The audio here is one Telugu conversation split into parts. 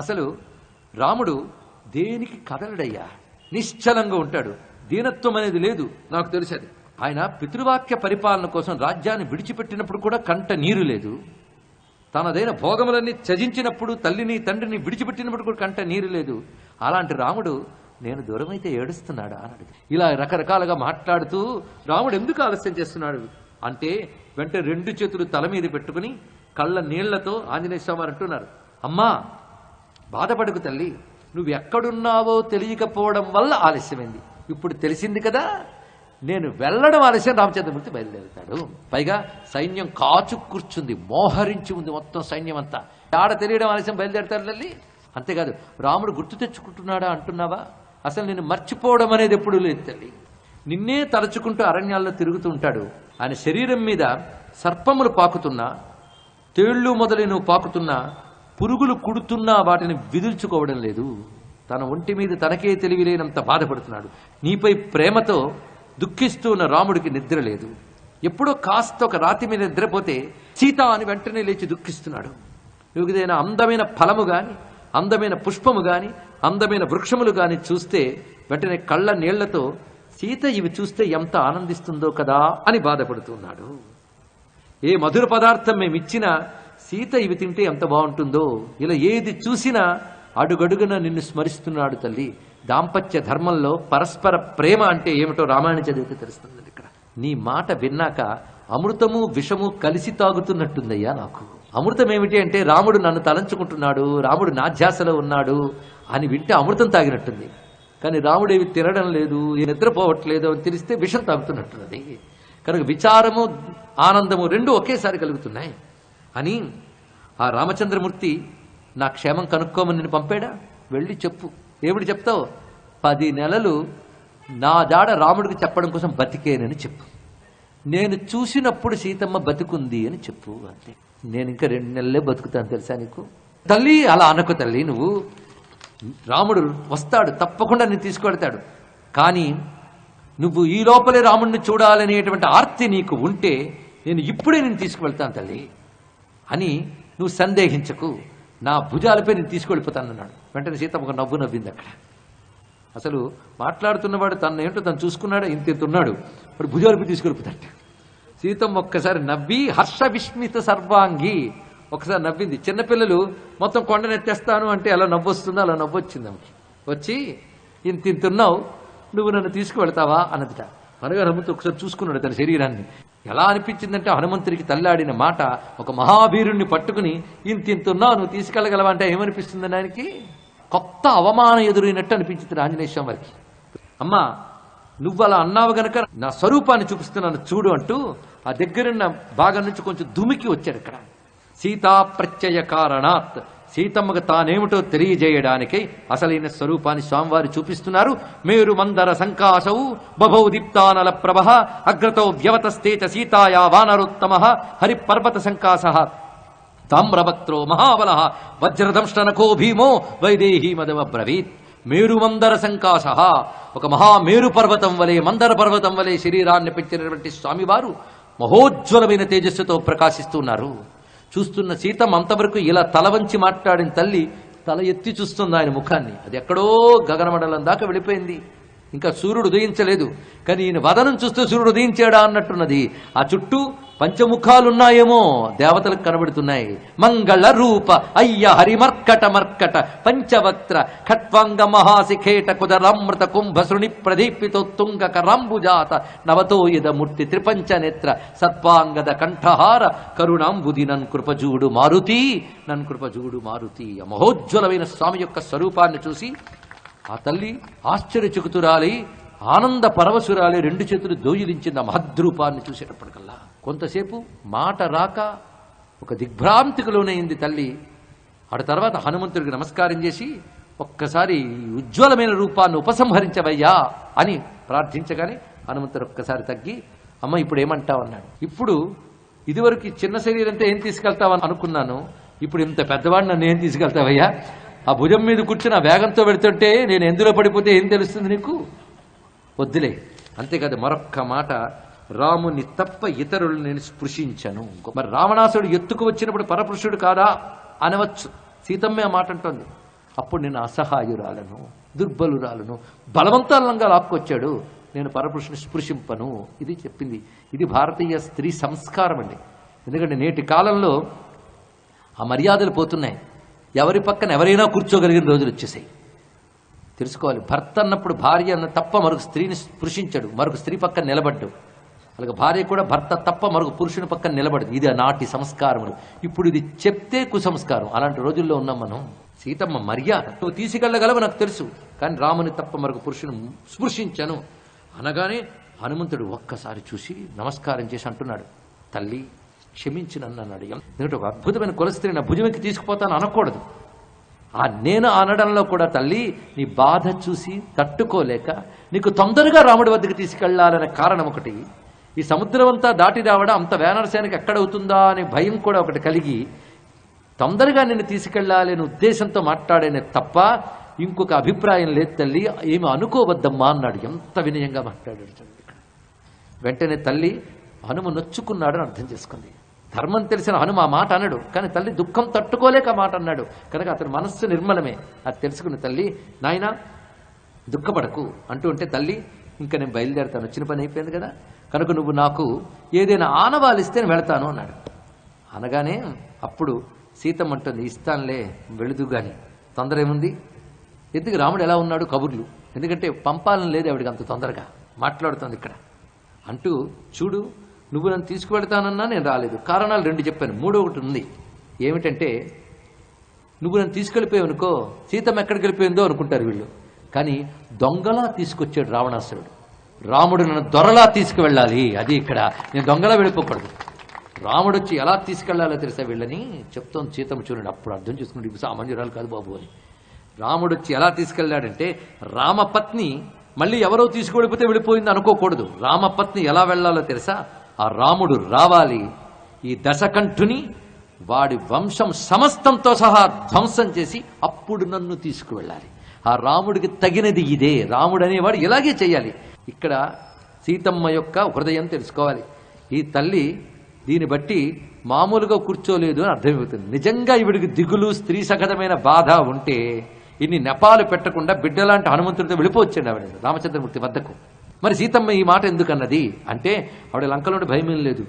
అసలు రాముడు దేనికి కదలడయ్యా? నిశ్చలంగా ఉంటాడు. దీనత్వం అనేది లేదు నాకు తెలిసేది. ఆయన పితృవాక్య పరిపాలన కోసం రాజ్యాన్ని విడిచిపెట్టినప్పుడు కూడా కంట నీరు లేదు. తనదైన భోగములన్నీ త్యజించినప్పుడు తల్లిని తండ్రిని విడిచిపెట్టినప్పుడు కూడా కంట నీరు లేదు. అలాంటి రాముడు నేను దూరమైతే ఏడుస్తున్నాడా? అని ఇలా రకరకాలుగా మాట్లాడుతూ రాముడు ఎందుకు ఆలస్యం చేస్తున్నాడు? అంటే వెంట రెండు చేతులు తల మీద పెట్టుకుని కళ్ళ నీళ్ళతో ఆంజనేయ స్వామి వారు అంటున్నారు అమ్మా బాధపడకు తల్లి. నువ్వు ఎక్కడున్నావో తెలియకపోవడం వల్ల ఆలస్యమైంది. ఇప్పుడు తెలిసింది కదా నేను వెళ్ళడం ఆలస్యం రామచంద్రమూర్తి బయలుదేరుతాడు. పైగా సైన్యం కాచు కూర్చుంది మోహరించి ఉంది మొత్తం సైన్యం అంతా. ఆడ తెలియడం ఆలస్యం బయలుదేరుతాడు తల్లి? అంతేకాదు రాముడు గుర్తు తెచ్చుకుంటున్నాడా అంటున్నావా? అసలు నేను మర్చిపోవడం అనేది ఎప్పుడూ లేదు తల్లి. నిన్నే తలుచుకుంటూ అరణ్యాల్లో తిరుగుతూ ఉంటాడు. ఆయన శరీరం మీద సర్పములు పాకుతున్నా తేళ్ళు మొదలైనవి పాకుతున్నా పురుగులు కుడుతున్నా వాటిని విదుల్చుకోవడం లేదు. తన ఒంటి మీద తనకే తెలివిలేనంత బాధపడుతున్నాడు. నీపై ప్రేమతో దుఃఖిస్తూ ఉన్న రాముడికి నిద్ర లేదు. ఎప్పుడో కాస్త ఒక రాతి మీద నిద్రపోతే సీత అని వెంటనే లేచి దుఃఖిస్తున్నాడు. ఏదైనా అందమైన ఫలము గాని అందమైన పుష్పము గాని అందమైన వృక్షములు గాని చూస్తే వెంటనే కళ్ళ నీళ్ళతో సీత ఇవి చూస్తే ఎంత ఆనందిస్తుందో కదా అని బాధపడుతున్నాడు ఏ మధుర పదార్థం మేమిచ్చినా సీత ఇవి తింటే ఎంత బాగుంటుందో? ఇలా ఏది చూసినా అడుగడుగున నిన్ను స్మరిస్తున్నాడు తల్లి. దాంపత్య ధర్మంలో పరస్పర ప్రేమ అంటే ఏమిటో రామాయణ చదివితే తెలుస్తుంది ఇక్కడ. నీ మాట విన్నాక అమృతము విషము కలిసి తాగుతున్నట్టుందయ్యా నాకు. అమృతం ఏమిటి అంటే రాముడు నన్ను తలంచుకుంటున్నాడు రాముడు నాధ్యాసలో ఉన్నాడు అని వింటే అమృతం తాగినట్టుంది. కానీ రాముడు ఏవి తినడం లేదు ఏ నిద్రపోవట్లేదు అని తెలిస్తే విషం తాగుతున్నట్టున్నది కనుక విచారము ఆనందము రెండు ఒకేసారి కలుగుతున్నాయి. అని ఆ రామచంద్రమూర్తి నా క్షేమం కనుక్కోమని నేను పంపాడా? వెళ్ళి చెప్పు. ఏమిటి చెప్తావు? పది నెలలు నా జాడ రాముడికి చెప్పడం కోసం బతికేనని చెప్పు. నేను చూసినప్పుడు సీతమ్మ బతుకుంది అని చెప్పు అంతే. నేను ఇంకా రెండు నెలలే బతుకుతాను తెలుసా నీకు? తల్లి అలా అనకు తల్లి నువ్వు రాముడు వస్తాడు తప్పకుండా నేను తీసుకువెడతాడు కానీ నువ్వు ఈ లోపలే రాముడిని చూడాలనేటువంటి ఆర్తి నీకు ఉంటే నేను ఇప్పుడే నేను తీసుకువెళ్తాను తల్లి. అని నువ్వు సందేహించకు. నా భుజాలపై నేను తీసుకువెళ్ళిపోతానన్నాడు వెంటనే సీతమ్మ ఒక నవ్వు నవ్వింది అక్కడ. అసలు మాట్లాడుతున్నవాడు తను ఏంటో తను చూసుకున్నాడు? ఇంత ఇంత ఉన్నాడు. వాడు భుజాలపై తీసుకెళ్ళిపోతాడు సీతమ్మ ఒక్కసారి నవ్వి హర్ష విస్మిత సర్వాంగి. ఒకసారి నవ్వింది. చిన్నపిల్లలు మొత్తం కొండనెత్తేస్తాను అంటే అలా నవ్వొస్తుందో అలా నవ్వొచ్చింది ఆమెకి. వచ్చి ఇంత ఇంత ఉన్నావు నువ్వు నన్ను తీసుకువెళ్తావా? అన్నదిట. అనగా హనుమంతుడు ఒకసారి చూసుకున్నాడు తన శరీరాన్ని. ఎలా అనిపించిందంటే హనుమంతుడికి తల్లాడిన మాట ఒక మహావీరుణ్ణి పట్టుకుని ఇంత ఇంతున్నావు నువ్వు తీసుకెళ్ళగలవా అంటే ఏమనిపిస్తుంది ఆయనకి? కొత్త అవమానం ఎదురైనట్టు అనిపించింది ఆంజనేయ స్వామి వారికి. అమ్మా నువ్వు అలా అన్నావు గనక నా స్వరూపాన్ని చూపిస్తున్నాను చూడు అంటూ ఆ దగ్గరున్న భాగం నుంచి కొంచెం దుమికి వచ్చాడు ఇక్కడ. సీతా ప్రత్యయ కారణాత్ సీతమ్మకు తానేమిటో తెలియజేయడానికే అసలైన స్వరూపాన్ని స్వామివారు చూపిస్తున్నారు. మేరు మందర సంకాశౌ బభౌ దీప్తానల ప్రభ అగ్రతో వ్యవతస్తే చ సీతాయా వానరోత్తమ హరిపర్వత సంకాశ తామ్రవక్త్రో మహాబల వజ్రదంష్టనకో భీమో వైదేహీ మదమబ్రవీత్ మేరు మందర సంకాశ ఒక మహామేరు పర్వతం వలె మందర పర్వతం వలె శరీరాన్ని పెంచినటువంటి స్వామివారు మహోజ్వలమైన తేజస్సుతో ప్రకాశిస్తున్నారు. చూస్తున్న సీతమ్మ అంతవరకు ఇలా తల వంచి మాట్లాడిన తల్లి తల ఎత్తి చూస్తుంది ఆయన ముఖాన్ని. అది ఎక్కడో గగనమండలం దాకా వెళ్ళిపోయింది. ఇంకా సూర్యుడు ఉదయించలేదు. కానీ ఈయన వదనం చూస్తే సూర్యుడు ఉదయించాడా అన్నట్టున్నది. ఆ చుట్టూ పంచముఖాలున్నాయేమో దేవతలకు కనబడుతున్నాయి. మంగళ రూప అయ్య హరిమర్కట మర్కట పంచవక్త్ర ఖట్వాంగ మహాశిఖేట కుదరామృత కుంభ శృణి ప్రదీపితోత్తుంగ కరాంబుజాత నవతోయద మూర్తి త్రిపంచ నేత్ర సత్వాంగద కంఠహార కరుణాంబుది నన్ కృపజూడు మారుతి నన్ కృపజూడు మారుతి. మహోజ్వలమైన స్వామి యొక్క స్వరూపాన్ని చూసి ఆ తల్లి ఆశ్చర్యచకుతురాలి ఆనంద పరవశురాలి రెండు చేతులు దోయిలించింది ఆ మహద్రూపాన్ని చూసేటప్పటికల్లా కొంతసేపు మాట రాక ఒక దిగ్భ్రాంతికి లోనైంది తల్లి. ఆడ తర్వాత హనుమంతుడికి నమస్కారం చేసి ఒక్కసారి ఈ ఉజ్వలమైన రూపాన్ని ఉపసంహరించవయ్యా అని ప్రార్థించగానే హనుమంతుడు ఒక్కసారి తగ్గి అమ్మ ఇప్పుడు ఏమంటావు అన్నాడు. ఇప్పుడు ఇదివరకు చిన్న శరీరంతో ఏం తీసుకెళ్తావని అనుకున్నాను. ఇప్పుడు ఇంత పెద్దవాడిని నన్ను ఏం తీసుకెళ్తావయ్యా? ఆ భుజం మీద కూర్చుని ఆ వేగంతో పెడుతుంటే నేను ఎందులో పడిపోతే ఏం తెలుస్తుంది నీకు? వద్దులే. అంతేకాదు మరొక్క మాట రాముని తప్ప ఇతరులు నేను స్పృశించను. మరి రావణాసుడు ఎత్తుకు వచ్చినప్పుడు పరపురుషుడు కాదా? అనవచ్చు. సీతమ్మే ఆ మాట అంటోంది. అప్పుడు నేను అసహాయురాలను దుర్బలురాలను బలవంతాలంగా లాక్కొచ్చాడు. నేను పరపురుషుని స్పృశింపను. ఇది చెప్పింది. ఇది భారతీయ స్త్రీ సంస్కారం అండి. ఎందుకంటే నేటి కాలంలో ఆ మర్యాదలు పోతున్నాయి. ఎవరి పక్కన ఎవరైనా కూర్చోగలిగిన రోజులు వచ్చేసాయి. తెలుసుకోవాలి భర్త అన్నప్పుడు భార్య అన్న తప్ప మరొక స్త్రీని స్పృశించడు మరొక స్త్రీ పక్కన నిలబడ్డు. అలాగే భార్య కూడా భర్త తప్ప మరొక పురుషుని పక్కన నిలబడదు. ఇది నాటి సంస్కారములు ఇప్పుడు ఇది చెప్తే కుసంస్కారం. అలాంటి రోజుల్లో ఉన్నాం మనం. సీతమ్మ మర్యాద. నువ్వు తీసుకెళ్ళగలవు నాకు తెలుసు. కానీ రాముని తప్ప మరొక పురుషుని స్పృశించను. అనగానే హనుమంతుడు ఒక్కసారి చూసి నమస్కారం చేసి అంటున్నాడు. తల్లి క్షమించి నన్ను అన్నాడు ఎందుకంటే ఒక అద్భుతమైన కులస్త్రీ నా భుజంకి తీసుకుపోతాను అనకూడదు. ఆ నేను అనడంలో కూడా తల్లి నీ బాధ చూసి తట్టుకోలేక నీకు తొందరగా రాముడి వద్దకు తీసుకెళ్ళాలనే కారణం ఒకటి. ఈ సముద్రం అంతా దాటి రావడం అంత వేనరసేనకి ఎక్కడవుతుందా అనే భయం కూడా ఒకటి కలిగి తొందరగా నిన్ను తీసుకెళ్ళాలి అనే ఉద్దేశంతో మాట్లాడేనే తప్ప ఇంకొక అభిప్రాయం లేదు తల్లి. ఏమి అనుకోవద్దమ్మా అన్నాడు. ఎంత వినయంగా మాట్లాడాడు వెంటనే తల్లి హనుమ నొచ్చుకున్నాడని అర్థం చేసుకుంది. ధర్మం తెలిసిన హనుమ ఆ మాట అన్నాడు కానీ తల్లి దుఃఖం తట్టుకోలేక ఆ మాట అన్నాడు. కనుక అతని మనస్సు నిర్మలమే. అది తెలుసుకున్న తల్లి నాయన దుఃఖపడకు. అంటూ ఉంటే తల్లి ఇంకా నేను బయలుదేరుతాను. వచ్చిన పని అయిపోయింది కదా. కనుక నువ్వు నాకు ఏదైనా ఆనవాలిస్తే నేను వెళతాను అన్నాడు. అనగానే అప్పుడు సీతమ్మ అంటుంది ఇస్తానులే వెళుదు కానీ తొందర ఏముంది? ఎందుకు రాముడు ఎలా ఉన్నాడు? కబుర్లు. ఎందుకంటే పంపాలని లేదు ఆవిడికి అంత తొందరగా. మాట్లాడుతుంది ఇక్కడ. అంటూ చూడు నువ్వు నన్ను తీసుకువెళ్తానన్నా నేను రాలేదు. కారణాలు రెండు చెప్పాను. మూడో ఒకటి ఉంది. ఏమిటంటే నువ్వు నన్ను తీసుకెళ్ళిపోయావనుకో సీతం ఎక్కడికి వెళ్ళిపోయిందో అనుకుంటారు వీళ్ళు. కానీ దొంగలా తీసుకొచ్చాడు రావణాసురుడు. రాముడు నన్ను దొరలా తీసుకువెళ్ళాలి. అది ఇక్కడ. నేను దొంగలా వెళ్ళిపోకూడదు. రాముడు వచ్చి ఎలా తీసుకెళ్ళాలో తెలుసా వీళ్ళని? చెప్తాం సీతమ్మ చూడండి. అప్పుడు అర్థం చేసుకుంటే సామాన్యురాలు కాదు బాబు అని. రాముడు వచ్చి ఎలా తీసుకెళ్ళాడంటే రామపత్ని మళ్ళీ ఎవరో తీసుకువెళ్ళిపోతే వెళ్ళిపోయింది అనుకోకూడదు. రామపత్ని ఎలా వెళ్ళాలో తెలుసా? ఆ రాముడు రావాలి ఈ దశకంఠుని వాడి వంశం సమస్తంతో సహా ధ్వంసం చేసి అప్పుడు నన్ను తీసుకువెళ్ళాలి. ఆ రాముడికి తగినది ఇదే. రాముడు అనేవాడు ఇలాగే చేయాలి. ఇక్కడ సీతమ్మ యొక్క హృదయం తెలుసుకోవాలి. ఈ తల్లి దీన్ని బట్టి మామూలుగా కూర్చోలేదు అని అర్థమవుతుంది నిజంగా ఇవిడికి దిగులు స్త్రీ సగతమైన బాధ ఉంటే ఇన్ని నెపాలు పెట్టకుండా బిడ్డలాంటి హనుమంతుడితో వెళ్ళిపోవచ్చండి ఆవిడ. రామచంద్రమూర్తి వద్దకు. మరి సీతమ్మ ఈ మాట ఎందుకన్నది? అంటే ఆవిడ లంకలోని భయం ఏం లేదు.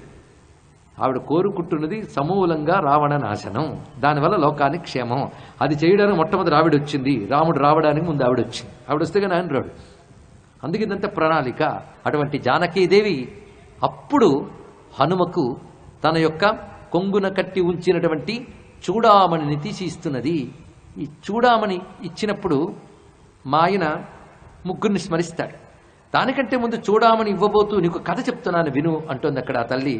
ఆవిడ కోరుకుంటున్నది సమూలంగా రావణ నాశనం. దానివల్ల లోకానికి క్షేమం. అది చేయడానికి మొట్టమొదటి ఆవిడ వచ్చింది. రాముడు రావడానికి ముందు ఆవిడ వచ్చింది. ఆవిడ వస్తే కానీ ఆయన రాడు. అందుకే ఇదంతా ప్రణాళిక. అటువంటి జానకీదేవి అప్పుడు హనుమకు తన యొక్క కొంగున కట్టి ఉంచినటువంటి చూడామణిని తీసి ఇస్తున్నది ఈ చూడామణి ఇచ్చినప్పుడు మా ఆయన ముగ్గురిని స్మరిస్తాడు. దానికంటే ముందు చూడామని ఇవ్వబోతూ నీకు కథ చెప్తున్నాను విను అంటోంది అక్కడ ఆ తల్లి.